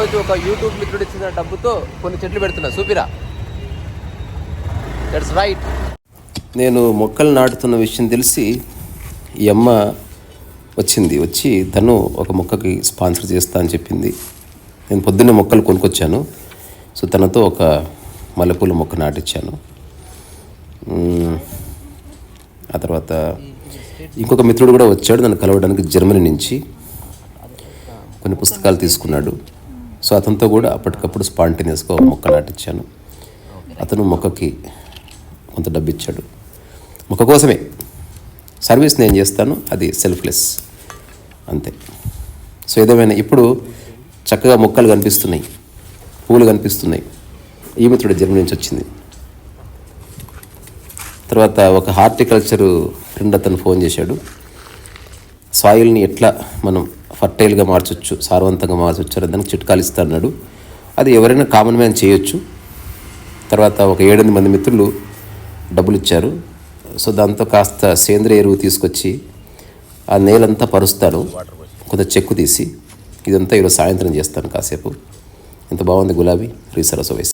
ఈరోజు ఒక యూట్యూబ్ మిత్రుడు ఇచ్చిన డబ్బుతో కొన్ని చెట్లు పెడుతున్నా. చూపిరా దట్స్ రైట్ నేను మొక్కలు నాటుతున్న విషయం తెలిసి ఈ అమ్మ వచ్చింది. వచ్చి తను ఒక మొక్కకి స్పాన్సర్ చేస్తా అని చెప్పింది. నేను పొద్దున్నే మొక్కలు కొనుక్కొచ్చాను. సో తనతో ఒక మల్లెపూల మొక్క నాటించాను ఆ తర్వాత ఇంకొక మిత్రుడు కూడా వచ్చాడు. నన్ను కలవడానికి జర్మనీ నుంచి. కొన్ని పుస్తకాలు తీసుకున్నాడు. సో అతనితో కూడా అప్పటికప్పుడు స్పాంటేనియస్గా మొక్క నాటించాను అతను మొక్కకి కొంత డబ్బు ఇచ్చాడు మొక్క కోసమే. సర్వీస్ నేను చేస్తాను అది సెల్ఫ్లెస్. అంతే. సో ఏదేమైనా ఇప్పుడు చక్కగా మొక్కలు కనిపిస్తున్నాయి. పువ్వులు కనిపిస్తున్నాయి. ఈ మిత్రుడు జర్మనీ నుంచి వచ్చింది. తర్వాత ఒక హార్టికల్చరు ఫ్రెండ్ అతను ఫోన్ చేశాడు. సాయిల్ని ఎట్లా మనం ఫర్టైల్గా మార్చొచ్చు సారవంతంగా మార్చొచ్చు అనే దానికి చిట్కాలు ఇస్తా అన్నాడు అది ఎవరైనా కామన్ మ్యాన్ చేయొచ్చు. తర్వాత ఒక ఏడెనిమిది మంది మిత్రులు డబ్బులు ఇచ్చారు. సో దాంతో కాస్త సేంద్రియ ఎరువు తీసుకొచ్చి ఆ నేలంతా పరుస్తాను కొంత చెక్కు తీసి ఇదంతా ఈరోజు సాయంత్రం చేస్తాను కాసేపు. ఎంత బాగుంది గులాబీ రీసరస వయసు